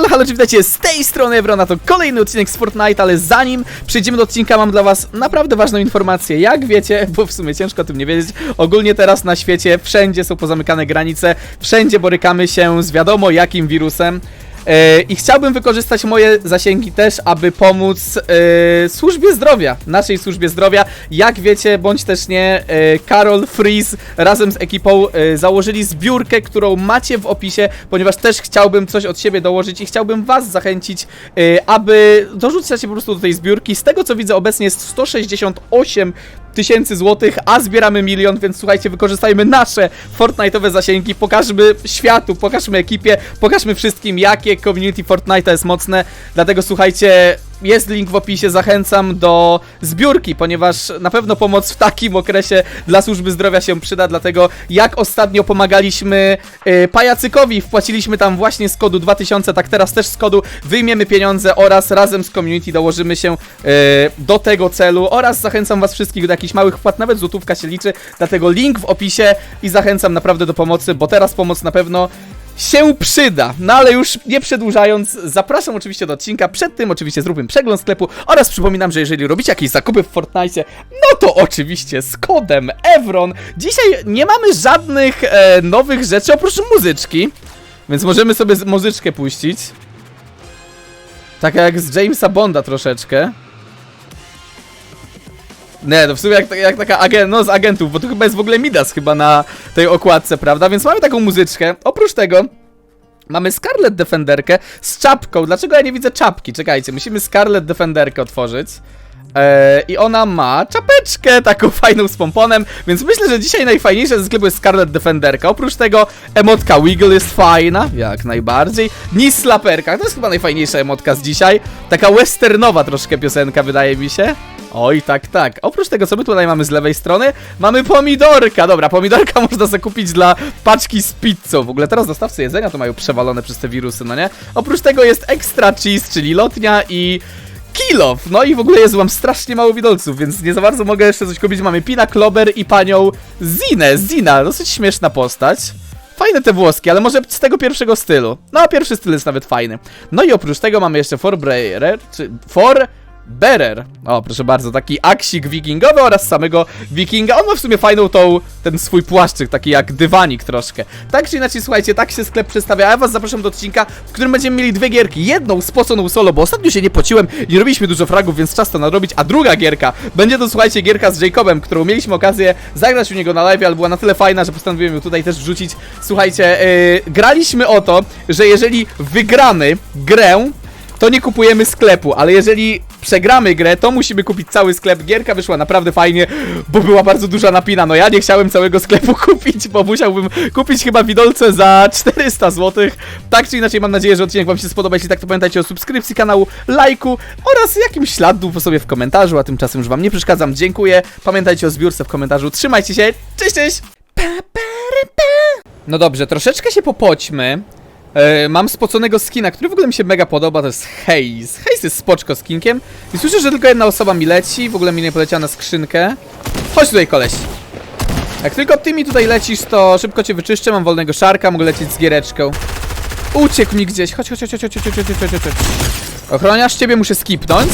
Halo, halo, czy witajcie z tej strony Evrona, to kolejny odcinek z Fortnite, ale zanim przejdziemy do odcinka mam dla was naprawdę ważną informację. Jak wiecie, bo w sumie ciężko o tym nie wiedzieć, ogólnie teraz na świecie wszędzie są pozamykane granice, wszędzie borykamy się z wiadomo jakim wirusem. E, I chciałbym wykorzystać moje zasięgi też, aby pomóc e, służbie zdrowia, naszej służbie zdrowia. Jak wiecie, bądź też nie, e, Karol Freeze razem z ekipą założyli zbiórkę, którą macie w opisie, ponieważ też chciałbym coś od siebie dołożyć i chciałbym was zachęcić, aby dorzucać się po prostu do tej zbiórki. Z tego co widzę obecnie jest 168 tysięcy złotych, a zbieramy milion, więc słuchajcie, wykorzystajmy nasze Fortnite'owe zasięgi, pokażmy światu, pokażmy ekipie, pokażmy wszystkim, jakie community Fortnite'a jest mocne, dlatego słuchajcie, jest link w opisie, zachęcam do zbiórki, ponieważ na pewno pomoc w takim okresie dla służby zdrowia się przyda, dlatego jak ostatnio pomagaliśmy y, pajacykowi, wpłaciliśmy tam właśnie z kodu 2000, tak teraz też z kodu wyjmiemy pieniądze oraz razem z community dołożymy się y, do tego celu. Oraz zachęcam was wszystkich do jakichś małych wpłat, nawet złotówka się liczy, dlatego link w opisie i zachęcam naprawdę do pomocy, bo teraz pomoc na pewno się przyda. No ale już nie przedłużając, zapraszam oczywiście do odcinka. Przed tym oczywiście zróbmy przegląd sklepu oraz przypominam, że jeżeli robicie jakieś zakupy w Fortnite, no to oczywiście z kodem Evron. Dzisiaj nie mamy żadnych e, nowych rzeczy oprócz muzyczki, więc możemy sobie muzyczkę puścić. Taka jak z Jamesa Bonda troszeczkę. Nie, to w sumie jak, jak taka agent, no z agentów, bo tu chyba jest w ogóle Midas chyba na tej okładce, prawda? Więc mamy taką muzyczkę. Oprócz tego mamy Scarlet Defenderkę z czapką. Dlaczego ja nie widzę czapki? Czekajcie, musimy Scarlet Defenderkę otworzyć. Eee, I ona ma czapeczkę taką fajną z pomponem, więc myślę, że dzisiaj najfajniejsze ze sklepu jest Scarlet Defenderka. Oprócz tego emotka Wiggle jest fajna, jak najbardziej. Nis Slaperka, to jest chyba najfajniejsza emotka z dzisiaj. Taka westernowa troszkę piosenka wydaje mi się. Oj, tak, tak. Oprócz tego, co my tutaj mamy z lewej strony, mamy pomidorka. Dobra, pomidorka można zakupić dla paczki z pizzą. W ogóle teraz dostawcy jedzenia to mają przewalone przez te wirusy, no nie? Oprócz tego jest extra cheese, czyli lotnia i kilof. No i w ogóle jest, mam strasznie mało widolców, więc nie za bardzo mogę jeszcze coś kupić. Mamy Pina Klober i panią Zinę. Zina, dosyć śmieszna postać. Fajne te włoski, ale może z tego pierwszego stylu. No, pierwszy styl jest nawet fajny. No i oprócz tego mamy jeszcze Forbrerer, czy For Bearer. O, proszę bardzo, taki aksik wikingowy oraz samego wikinga. On ma w sumie fajną tą, ten swój płaszczyk, taki jak dywanik troszkę. Tak czy inaczej, słuchajcie, tak się sklep przedstawia, a ja was zapraszam do odcinka, w którym będziemy mieli dwie gierki. Jedną spoconą solo, bo ostatnio się nie pociłem, nie robiliśmy dużo fragów, więc czas to nadrobić, a druga gierka będzie to, słuchajcie, gierka z Jacobem, którą mieliśmy okazję zagrać u niego na live, ale była na tyle fajna, że postanowiłem ją tutaj też wrzucić. Słuchajcie, yy, graliśmy o to, że jeżeli wygramy grę, to nie kupujemy sklepu, ale jeżeli przegramy grę, to musimy kupić cały sklep. Gierka wyszła naprawdę fajnie, bo była bardzo duża napina. No ja nie chciałem całego sklepu kupić, bo musiałbym kupić chyba widolce za 400 zł. Tak czy inaczej, mam nadzieję, że odcinek wam się spodoba. Jeśli tak, to pamiętajcie o subskrypcji kanału, lajku oraz jakimś śladu sobie w komentarzu, a tymczasem już wam nie przeszkadzam. Dziękuję. Pamiętajcie o zbiórce w komentarzu. Trzymajcie się. Cześć, cześć! No dobrze, troszeczkę się popoćmy. E, mam spoconego skina, który w ogóle mi się mega podoba, to jest Haze. Haze jest spoczko skinkiem. I słyszę, że tylko jedna osoba mi leci, w ogóle mi nie poleciała na skrzynkę. Chodź tutaj, koleś. Jak tylko ty mi tutaj lecisz, to szybko cię wyczyszczę, mam wolnego szarka, mogę lecieć z giereczką. Uciekł mi gdzieś, chodź, chodź, chodź, chodź, chodź, chodź, chodź, chodź, chodź. Ochroniarz, ciebie muszę skipnąć.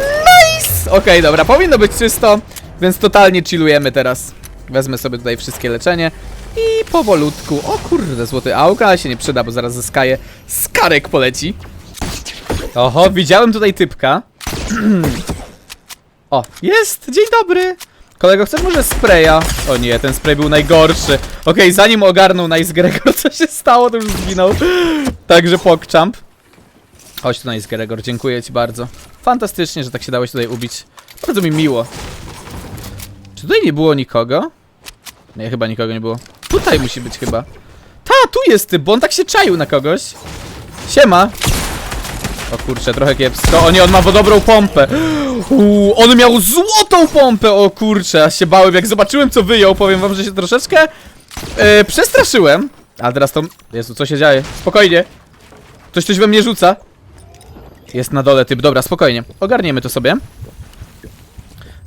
Nice! Okej, dobra, powinno być czysto, więc totalnie chillujemy teraz. Wezmę sobie tutaj wszystkie leczenie i powolutku. O kurde, złoty auk, ale się nie przyda, bo zaraz zyskaję. Skarek poleci. Oho, widziałem tutaj typka. o, jest! Dzień dobry! Kolego, chcesz może spraya? O nie, ten spray był najgorszy. Okej, zanim ogarnął Nice Gregor, co się stało, to już zginął. Także pokczamp. Chodź tu Nice Gregor, dziękuję ci bardzo. Fantastycznie, że tak się dałeś tutaj ubić. Bardzo mi miło. Czy tutaj nie było nikogo? Nie, chyba nikogo nie było. Tutaj musi być chyba. Ta, tu jest typ, bo on tak się czaił na kogoś. Siema. O kurczę, trochę kiepsko. O nie, on ma dobrą pompę. Uuu, on miał złotą pompę, o kurczę. Aż się bałem, jak zobaczyłem co wyjął, powiem wam, że się troszeczkę e, przestraszyłem. A teraz to... Jezu, co się dzieje? Spokojnie. Ktoś coś we mnie rzuca. Jest na dole typ, dobra, spokojnie. Ogarniemy to sobie.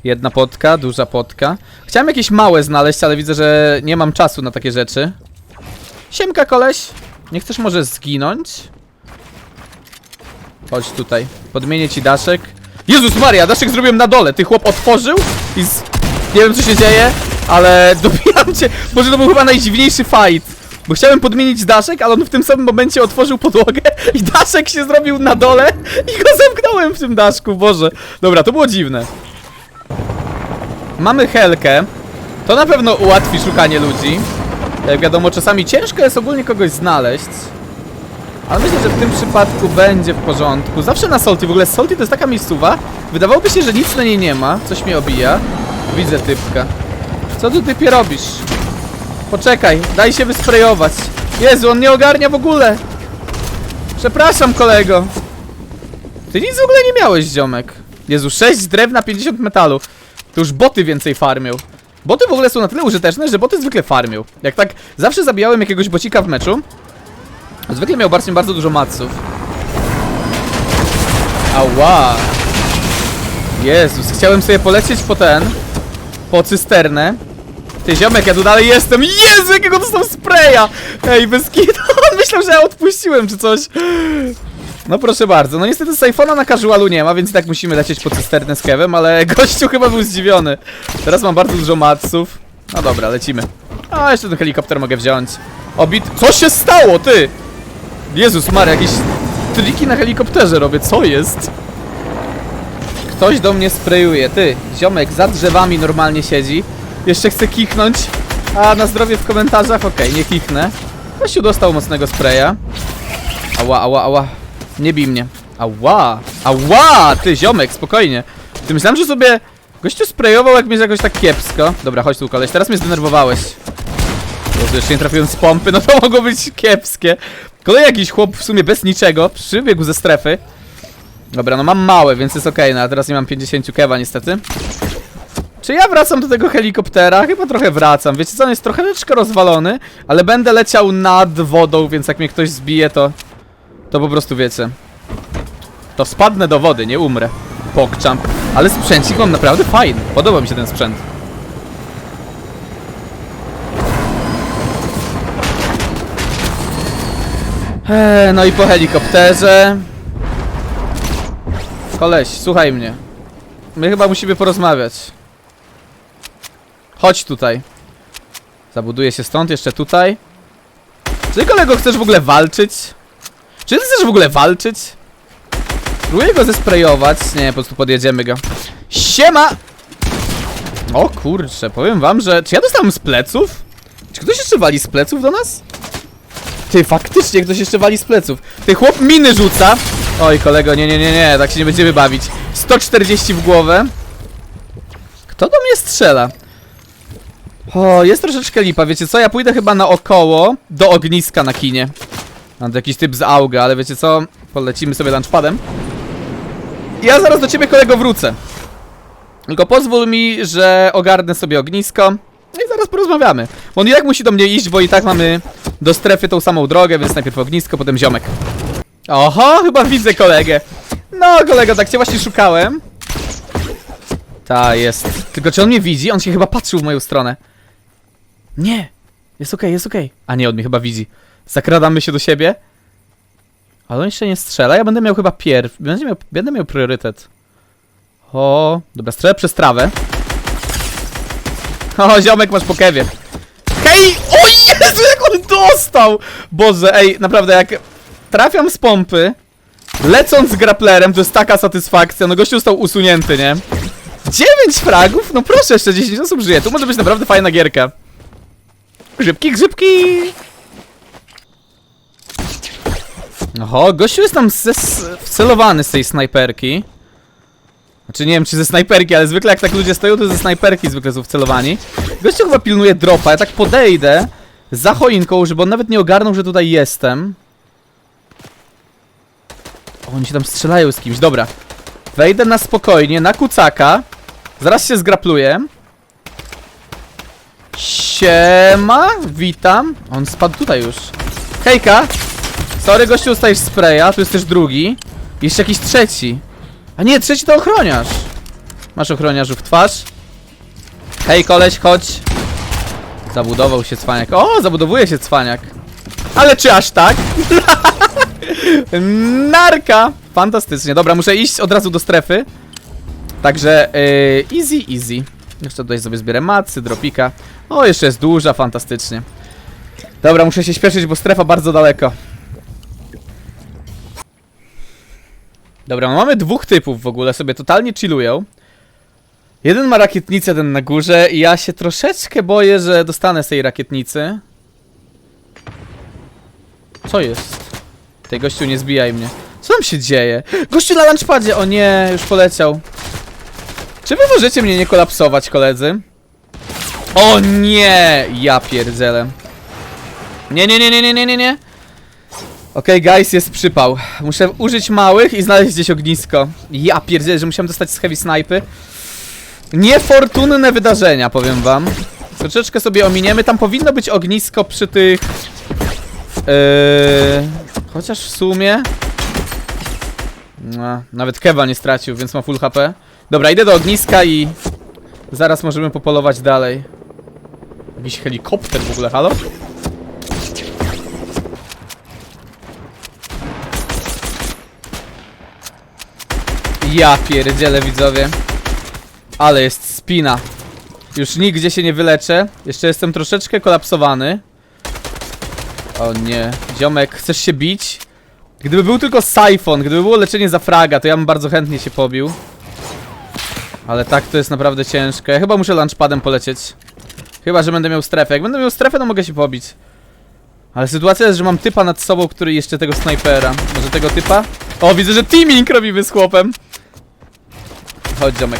Jedna potka, duża potka. Chciałem jakieś małe znaleźć, ale widzę, że nie mam czasu na takie rzeczy. Siemka, koleś. Nie chcesz może zginąć? Chodź tutaj. Podmienię ci daszek. Jezus Maria, daszek zrobiłem na dole. Ty chłop otworzył i z... Nie wiem co się dzieje, ale dobijam cię. Może to był chyba najdziwniejszy fight. Bo chciałem podmienić daszek, ale on w tym samym momencie otworzył podłogę i daszek się zrobił na dole i go zamknąłem w tym daszku, Boże. Dobra, to było dziwne. Mamy Helkę. To na pewno ułatwi szukanie ludzi. Jak wiadomo, czasami ciężko jest ogólnie kogoś znaleźć. Ale myślę, że w tym przypadku będzie w porządku. Zawsze na Salty, w ogóle Salty to jest taka miejscowa. Wydawałoby się, że nic na niej nie ma. Coś mnie obija. Widzę typka. Co tu typie robisz? Poczekaj, daj się wysprejować. Jezu, on nie ogarnia w ogóle. Przepraszam, kolego. Ty nic w ogóle nie miałeś, ziomek. Jezu, 6 drewna, 50 metalu. To już boty więcej farmią. Boty w ogóle są na tyle użyteczne, że boty zwykle farmią. Jak tak zawsze zabijałem jakiegoś bocika w meczu, zwykle miał bardzo, bardzo dużo maców. Ała. Jezus, chciałem sobie polecieć po ten, po cysternę. Ty ziomek, ja tu dalej jestem. Jezu, jakiego dostał spraya! Ej, bez kitu. Myślał, że ja odpuściłem czy coś. No proszę bardzo, no niestety Syfona na casualu nie ma, więc i tak musimy lecieć po cysternę z Kevem, ale gościu chyba był zdziwiony. Teraz mam bardzo dużo matsów. No dobra, lecimy. A, jeszcze ten helikopter mogę wziąć. Obit... Co się stało, ty? Jezus Maria, jakieś triki na helikopterze robię, co jest? Ktoś do mnie sprayuje, ty, ziomek za drzewami normalnie siedzi. Jeszcze chce kichnąć. A na zdrowie w komentarzach, okej, nie kichnę. Gościu dostał mocnego spraya. Ała, ała, ała. Nie bij mnie. Ała, ała, ty ziomek, spokojnie. Ty myślałem, że sobie gościu sprayował jak mnie jakoś tak kiepsko. Dobra, chodź tu koleś, teraz mnie zdenerwowałeś. Bo jeszcze nie trafiłem z pompy, no to mogło być kiepskie. Kolej jakiś chłop w sumie bez niczego, przybiegł ze strefy. Dobra, no mam małe, więc jest okej, no a teraz nie mam 50 kewa niestety. Czy ja wracam do tego helikoptera? Chyba trochę wracam. Wiecie co, on jest troszeczkę rozwalony, ale będę leciał nad wodą, więc jak mnie ktoś zbije, to... To po prostu wiecie. To spadnę do wody, nie umrę. Pokczam. Ale sprzęcik mam naprawdę fajny. Podoba mi się ten sprzęt. Eee, no i po helikopterze. Koleś, słuchaj mnie. My chyba musimy porozmawiać. Chodź tutaj. Zabuduję się stąd, jeszcze tutaj. Czy kolego chcesz w ogóle walczyć? Czy chcesz w ogóle walczyć? Próbuję go zesprejować. Nie, po prostu podjedziemy go. Siema! O kurczę, powiem wam, że... Czy ja dostałem z pleców? Czy ktoś jeszcze wali z pleców do nas? Ty, faktycznie ktoś jeszcze wali z pleców. Ty, chłop miny rzuca. Oj, kolego, nie, nie, nie, nie, tak się nie będziemy bawić. 140 w głowę. Kto do mnie strzela? O, jest troszeczkę lipa, wiecie co? Ja pójdę chyba naokoło do ogniska na kinie. Tu jakiś typ z auga, ale wiecie co? Polecimy sobie lunchpadem. Ja zaraz do ciebie kolego wrócę. Tylko pozwól mi, że ogarnę sobie ognisko. I zaraz porozmawiamy. Bo on i tak musi do mnie iść, bo i tak mamy do strefy tą samą drogę, więc najpierw ognisko, potem ziomek. Oho, chyba widzę kolegę. No, kolego, tak cię właśnie szukałem. Ta, jest. Tylko czy on mnie widzi? On się chyba patrzył w moją stronę. Nie. Jest okej, jest okej. A nie, on mnie chyba widzi. Zakradamy się do siebie. Ale on jeszcze nie strzela. Ja będę miał chyba pierw. Będę miał, będę miał priorytet. O, dobra, strzelę przez trawę. O, ziomek masz po kewie. Hej! O Jezu, jak on dostał! Boże, ej, naprawdę, jak trafiam z pompy, lecąc z grapplerem, to jest taka satysfakcja. No gościu został usunięty, nie? 9 fragów? No proszę, jeszcze 10 osób żyje. Tu może być naprawdę fajna gierka. Grzybki, grzybki! Oho, gościu jest tam wcelowany z tej snajperki. Znaczy nie wiem czy ze snajperki, ale zwykle jak tak ludzie stoją, to ze snajperki zwykle są wcelowani. Gościu chyba pilnuje dropa, ja tak podejdę za choinką, żeby on nawet nie ogarnął, że tutaj jestem. O, oni się tam strzelają z kimś, dobra. Wejdę na spokojnie, na kucaka. Zaraz się zgrapluję. Siema, witam. On spadł tutaj już. Hejka. Sorry, gościu, dostajesz spraya. Tu jest też drugi. Jeszcze jakiś trzeci. A nie, trzeci to ochroniarz. Masz ochroniarzu w twarz. Hej, koleś, chodź. Zabudował się cwaniak. O, zabudowuje się cwaniak. Ale czy aż tak? Narka! Fantastycznie. Dobra, muszę iść od razu do strefy. Także yy, easy, easy. Jeszcze tutaj sobie zbierę macy, dropika. O, jeszcze jest duża, fantastycznie. Dobra, muszę się śpieszyć, bo strefa bardzo daleko. Dobra, no mamy dwóch typów w ogóle, sobie totalnie chillują. Jeden ma rakietnicę, jeden na górze i ja się troszeczkę boję, że dostanę z tej rakietnicy. Co jest? Tej gościu nie zbijaj mnie. Co tam się dzieje? Gościu na lunchpadzie! O nie, już poleciał. Czy wy możecie mnie nie kolapsować, koledzy? O nie! Ja pierdzielę. Nie, nie, nie, nie, nie, nie, nie, nie. Okej, guys, jest przypał. Muszę użyć małych i znaleźć gdzieś ognisko. Ja pierdzielę, że musiałem dostać z heavy snipy. Niefortunne wydarzenia, powiem wam. Troszeczkę sobie ominiemy. Tam powinno być ognisko przy tych... Yy, chociaż w sumie... No, nawet Kewa nie stracił, więc ma full HP. Dobra, idę do ogniska i... Zaraz możemy popolować dalej. Jakiś helikopter w ogóle, halo? Ja pierdzielę widzowie. Ale jest spina. Już nigdzie się nie wyleczę. Jeszcze jestem troszeczkę kolapsowany. O nie. Ziomek, chcesz się bić? Gdyby był tylko Syphon, gdyby było leczenie za fraga, to ja bym bardzo chętnie się pobił. Ale tak to jest naprawdę ciężko. Ja chyba muszę launchpadem polecieć. Chyba, że będę miał strefę. Jak będę miał strefę, to mogę się pobić. Ale sytuacja jest, że mam typa nad sobą, który jeszcze tego snajpera. Może tego typa? O, widzę, że teaming robimy z chłopem. Chodź, ziomek.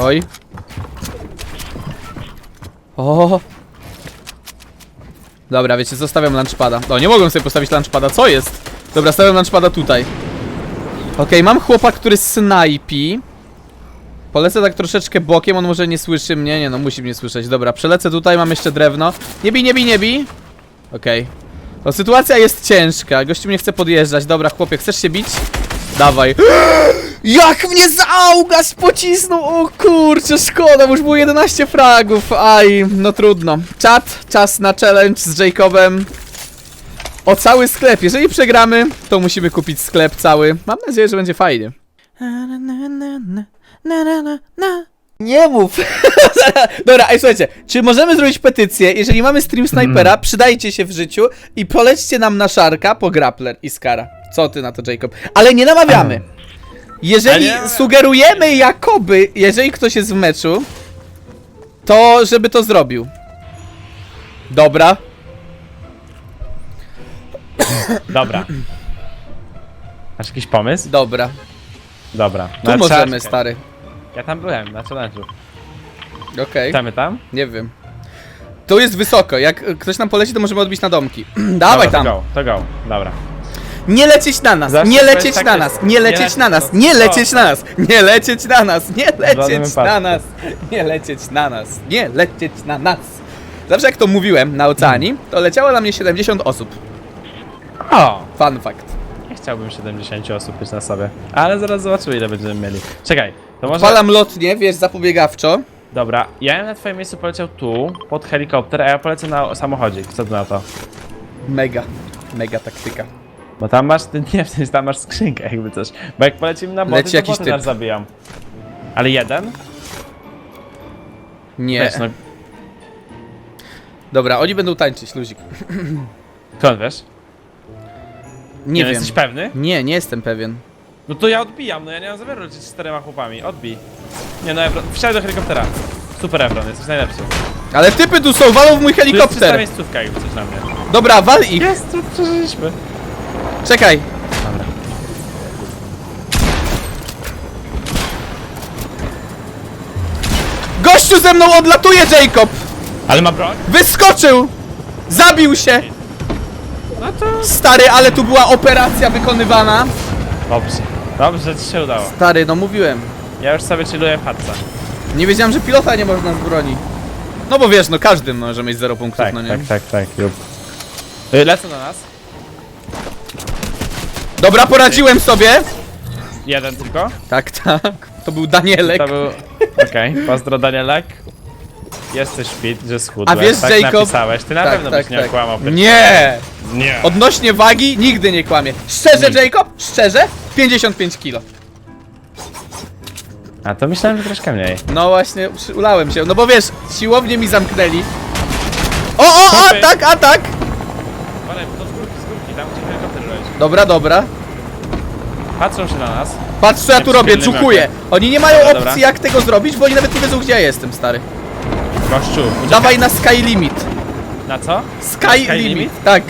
Oj. O. Dobra, wiecie, zostawiam lunchpada. O, nie mogłem sobie postawić lunchpada, co jest? Dobra, stawiam lunchpada tutaj. Okej, mam chłopa, który snajpi. Polecę tak troszeczkę bokiem, on może nie słyszy mnie. Nie no, musi mnie słyszeć. Dobra, przelecę tutaj, mam jeszcze drewno. Nie bij, nie bij, nie bij. Okej. No, sytuacja jest ciężka. Gościu mnie chce podjeżdżać. Dobra, chłopie, chcesz się bić? Dawaj. Jak mnie zaugas pocisnął! O kurczę, szkoda, bo już było 11 fragów. Aj, no trudno. Czat, czas na challenge z Jacobem. O cały sklep. Jeżeli przegramy, to musimy kupić sklep cały. Mam nadzieję, że będzie fajnie. Nie mów! Dobra, ej słuchajcie, czy możemy zrobić petycję? Jeżeli mamy stream snajpera, przydajcie się w życiu i polećcie nam na szarka po grappler i skara. Co ty na to, Jacob? Ale nie namawiamy. Jeżeli nie- sugerujemy jakoby, jeżeli ktoś jest w meczu, to żeby to zrobił. Dobra. Dobra. Masz jakiś pomysł? Dobra. Dobra. Tu możemy, stary. Ja tam byłem, na challenge'u. Okej. Chcemy tam? Nie wiem. To jest wysoko. Jak y, ktoś nam poleci, to możemy odbić na domki. Dawaj Dobra, tam. To go, to go. Dobra. Nie lecieć na nas, Zawsze nie to jest lecieć takie- na nas, nie nie lecieć lecieć na nas, na- nie lecieć na nas, nie lecieć na nas, nie lecieć na wypadku. nas, nie lecieć na nas, nie lecieć na nas. Zawsze jak to mówiłem na oceanii, to leciało na mnie 70 osób. O! Fun fact. Nie chciałbym 70 osób być na sobie. Ale zaraz zobaczymy ile będziemy mieli. Czekaj, to może... Palam lotnie, wiesz, zapobiegawczo. Dobra, ja bym na twoim miejscu poleciał tu, pod helikopter, a ja polecę na samochodzik. Co ty na to? Mega, mega taktyka. Bo tam masz, ty nie, w sensie tam masz skrzynkę jakby coś. Bo jak polecimy na boty, Leci to jakiś boty typ. nas zabiją. Ale jeden? Nie. No, Dobra, oni będą tańczyć, luzik. skąd wiesz? Nie no, wiem. Jesteś pewny? Nie, nie jestem pewien. No to ja odbijam, no ja nie mam zamiaru lecieć z czterema chłopami. Odbij. Nie no, Evron, wsiadaj do helikoptera. Super Evron, jesteś najlepszy. Ale typy tu są, walą w mój Tu jest czysta helikopter. miejscówka jakby coś na mnie. Dobra, wal ich. Jest, tu przeżyliśmy. Czekaj. Dobra. Gościu ze mną odlatuje, Jacob. Ale ma broń? Wyskoczył! Zabił się! No to... Stary, ale tu była operacja wykonywana. Dobrze. Dobrze, ci się udało. Stary, no mówiłem. Ja już sobie chilluję w chatce. Nie wiedziałem, że pilota nie można z broni. No bo wiesz, no każdy może mieć 0 punktów, Tak, no nie? tak, tak, tak, jup. Y, Lecę na nas. Dobra, poradziłem sobie. Jeden tylko. Tak, tak. To był Danielek. To był... Okej, pozdro Danielek. Jesteś fit, że schudłeś. A wiesz, tak Jacob- napisałeś, ty na tak, pewno tak, byś nie tak. okłamał. Nie! Nie. Odnośnie wagi nigdy nie kłamie. Szczerze. Jacob? Szczerze? 55 kilo. A to myślałem, że troszkę mniej. No właśnie, przy- ulałem się. No bo wiesz, siłownie mi zamknęli. O, o, Chłopy. atak, atak! Ale to z górki, z górki, tam gdzie helikopter robisz. Dobra, dobra. Patrzą się na nas. Patrz co ja tu robię, Przychylny czukuję. Oni nie mają Dobra, opcji dobra. jak tego zrobić, bo oni nawet nie wiedzą gdzie ja jestem, stary. Gościu, uciekaj. Dawaj na sky limit. Na co? Sky, Sky limit. limit? Tak.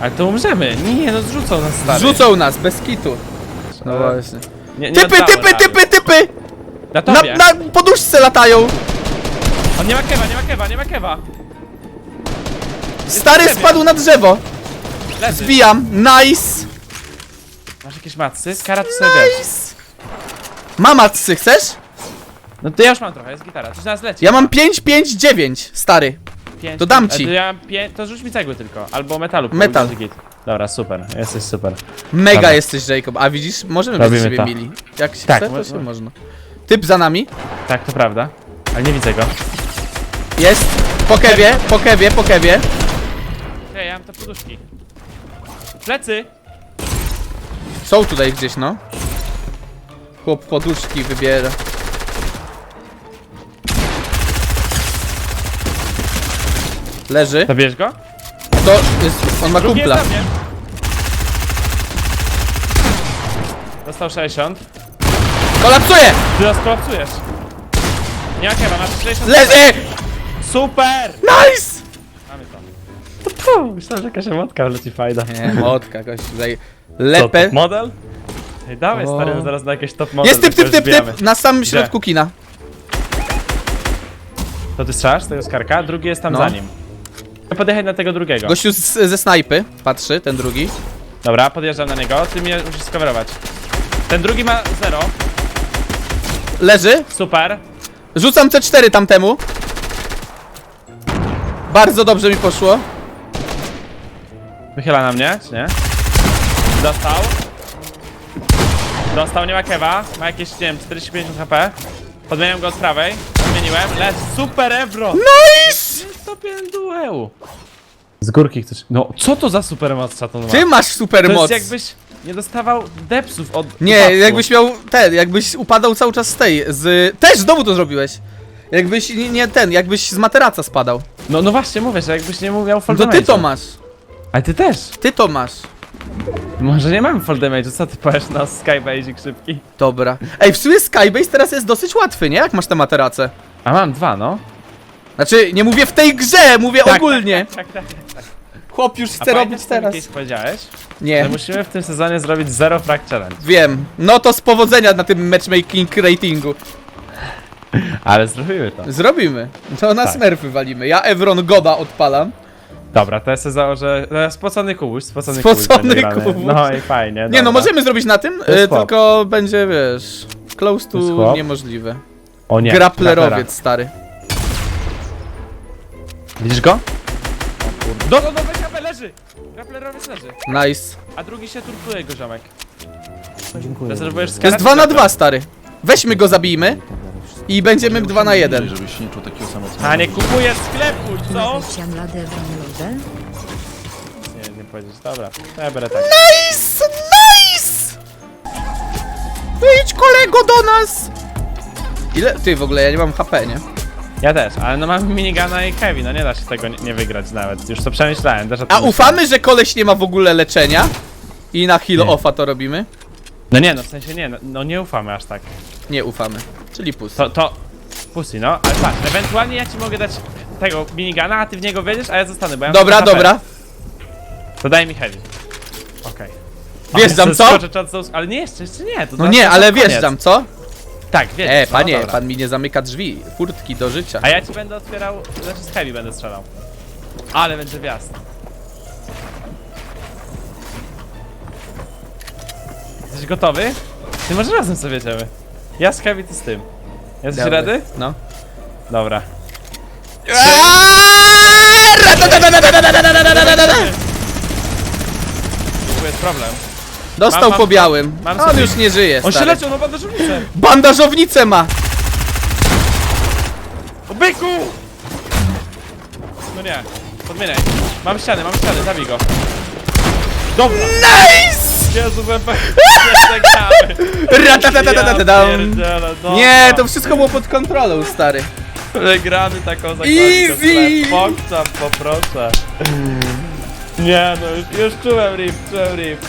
Ale to umrzemy. Nie, no zrzucą nas stary. Rzucą nas, bez kitu. No Ale- właśnie. Nie, nie Typy, oddało typy, typy, typy! Na Na, tobie. na poduszce latają. On nie ma kewa, nie ma kewa, nie ma kewa. Stary na ciebie. spadł na drzewo. Leży. Zbijam. Nice. Masz jakieś macy? Skara to sobie wiesz. Nice. Mamacy, chcesz? No to ja już mam trochę, jest gitara. Coś nas leci. Ja mam 5, 5, 9, stary. Pięć, to dam a ci. To, ja mam pię... to rzuć mi cegły tylko. Albo metalu. Metal. Git. Dobra, super. Jesteś super. Mega Dobra. jesteś, Jacob. A widzisz, możemy być Robimy siebie to. mili. Jak się Tak, chce, to się mo- można. Typ za nami. Tak, to prawda. Ale nie widzę go. Jest. Po kewie, po kewie, po kewie. Ej, ja mam te poduszki. Plecy! Są tutaj gdzieś, no. Chłop poduszki wybiera. Leży. Zabierz go? To jest, on ma Drugi jest kumpla. na mnie. Dostał 60. Kolapsuje! Ty nas kolapsujesz. Nie ma kewa, masz 60. Leży! Super! Nice! Mamy to. To pu, myślałem, że jakaś emotka leci fajna. Nie, motka, gość tutaj. Co, Lepę. top model? Ej, dawaj O. stary, no zaraz na jakieś top model. Jest typ, typ, typ, wbijamy. typ! Na samym środku kina. To ty strzelasz z tego skarka, drugi jest tam No. za nim. Podjechać na tego drugiego. Gościu z, ze snajpy. Patrzy, ten drugi. Dobra, podjeżdżam na niego, ty mnie musisz skowerować. Ten drugi ma 0, Leży. super. Rzucam C4 tamtemu. Bardzo dobrze mi poszło. Wychyla na mnie, czy nie? Dostał. Dostał, nie ma kewa. Ma jakieś, nie wiem, 40-50 HP. Podmieniam go od prawej. Podmieniłem. Lecz, super Evro! Nice! To dueł. Z górki chcesz. No, co to za super moc Chaton ma? Ty masz super To jest jakbyś nie dostawał depsów od Nie, upadku. jakbyś miał ten, jakbyś upadał cały czas z tej, z... Też znowu to zrobiłeś. Jakbyś, nie, nie ten, jakbyś z materaca spadał. No, no właśnie, mówię, że jakbyś nie mówił fall No to ty damage'u. to masz. Ale ty też. Ty to masz. Może nie mamy fall damage'u, co ty powiesz na skybasic szybki? Dobra. Ej, w sumie Skybase teraz jest dosyć łatwy, nie? Jak masz te materace. A mam dwa, no. Znaczy, nie mówię w tej grze, mówię ogólnie. Tak, tak, tak. Chłop już chce robić teraz. kiedyś powiedziałeś? Nie, Że musimy w tym sezonie zrobić zero frag challenge. wiem. No to z powodzenia na tym matchmaking ratingu. Ale zrobimy to. Zrobimy. To na Tak. smurfy walimy. Ja Evron Goda odpalam. Dobra, to ja sobie założę... e, Spocony kubuś, spocony, Spocony kubuś. będzie grany. kubuś. No i fajnie, Nie no, dobra. możemy zrobić na tym, To jest y, chłop. tylko będzie, wiesz, close To jest to chłop. niemożliwe. O nie, Grapplerowiec, stary. Widzisz go? Do, do, do, BKB leży! Grapplerowiec leży. Nice. A drugi się turtuje go, ziomek. Dziękuję. Rezerwujesz To jest 2 na 2, stary. Weźmy go, zabijmy. I będziemy 2 na 1. Żebyś nie czuł takiego samotnego. A nie kupuje sklepu, co? Christian Laderman Lode. Nie, nie powiedzieć. Dobra, to ja biorę tak. Nice! Nice! Wyjdź kolego do nas! Ile? Ty, w ogóle ja nie mam HP, nie? Ja też, ale no mam minigana i Kevin, no nie da się tego nie, nie wygrać nawet. Już to przemyślałem, też o tym A myślałem. ufamy, że koleś nie ma w ogóle leczenia? I na heal Nie. offa to robimy? No nie, no w sensie nie, no, no nie ufamy aż tak. Nie ufamy. Czyli pus. To, to... Pussy, no, ale patrz, ewentualnie ja ci mogę dać tego minigana, a ty w niego wejdziesz, a ja zostanę, bo ja mam Dobra, HP. dobra. To daj mi heavy. Okej. Wjeżdżam, Ale co? Ale nie, jeszcze, jeszcze nie. To No zaraz nie, ale koniec. wjeżdżam, co? Tak, wjeżdżam. E, panie, no, pan mi nie zamyka drzwi, furtki do życia. A ja ci będę otwierał, znaczy z heavy będę strzelał. Ale będzie wjazd. Jesteś gotowy? Ty może razem sobie jedziemy. Ja z heavy, ty z tym. Jesteś Dobra. ready? No. Dobra. Tu jest problem. Dostał Mam- mam- po białym. mam On sobie- już nie żyje, On się stary. leciał na bandażownicę! Bandażownicę ma! O byku! No nie. Podmieniaj. Mam ściany, mam ściany, zabij go. Dobra. Nice! Jezu, BP. Nie Ratatatatatatam. to wszystko było pod kontrolą, stary. Wygrany taką zakładkę. Easy! Pokczam, poproszę. Nie no, już, już czułem rip, czułem rip.